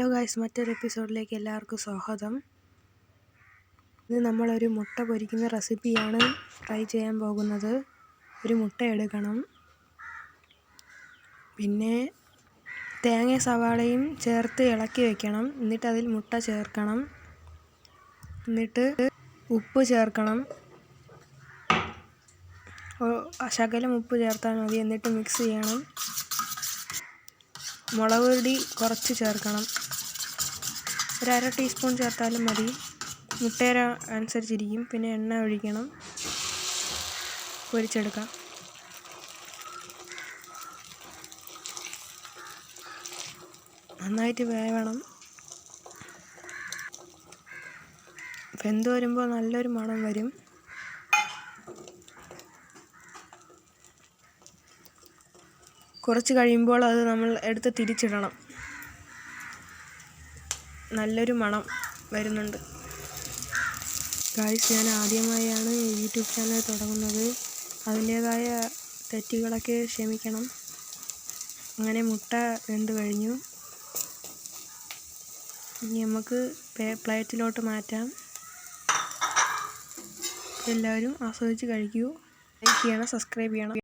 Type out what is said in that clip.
Hello guys മറ്റൊരു എപ്പിസോഡിലേക്ക് എല്ലാവർക്കും സ്വാഗതം. ഇത് നമ്മളൊരു മുട്ട പൊരിക്കുന്ന റെസിപ്പിയാണ് ട്രൈ ചെയ്യാൻ പോകുന്നത്. ഒരു മുട്ട എടുക്കണം. പിന്നെ തേങ്ങ സവാളയും ചേർത്ത് ഇളക്കി വെക്കണം. എന്നിട്ട് അതിൽ മുട്ട ചേർക്കണം. എന്നിട്ട് ഉപ്പ് ചേർക്കണം. ശകലം ഉപ്പ് ചേർത്താൽ മതി. എന്നിട്ട് മിക്സ് ചെയ്യണം. മുളക് പൊടി കുറച്ച് ചേർക്കണം. ഒരു അര ടീസ്പൂൺ ചേർത്താലും മതി. മുട്ടേര അനുസരിച്ചിരിക്കും. പിന്നെ എണ്ണ ഒഴിക്കണം. പൊരിച്ചെടുക്കാം. നന്നായിട്ട് വേവണം. വെന്ത് വരുമ്പോൾ നല്ലൊരു മണം വരും. കുറച്ച് കഴിയുമ്പോൾ അത് നമ്മൾ എടുത്ത് തിരിച്ചിടണം. നല്ലൊരു മണം വരുന്നുണ്ട്. ഗായ്സ് ഞാൻ ആദ്യമായാണ് യൂട്യൂബ് ചാനൽ തുടങ്ങുന്നത്. അതിന്റേതായ തെറ്റുകളൊക്കെ ക്ഷമിക്കണം. അങ്ങനെ മുട്ട വെന്ത് കഴിഞ്ഞു. ഇനി നമുക്ക് പ്ലേറ്റിലോട്ട് മാറ്റാം. എല്ലാവരും ആസ്വദിച്ച് കഴിക്കൂ. ലൈക്ക് ചെയ്യണം സബ്സ്ക്രൈബ് ചെയ്യണം.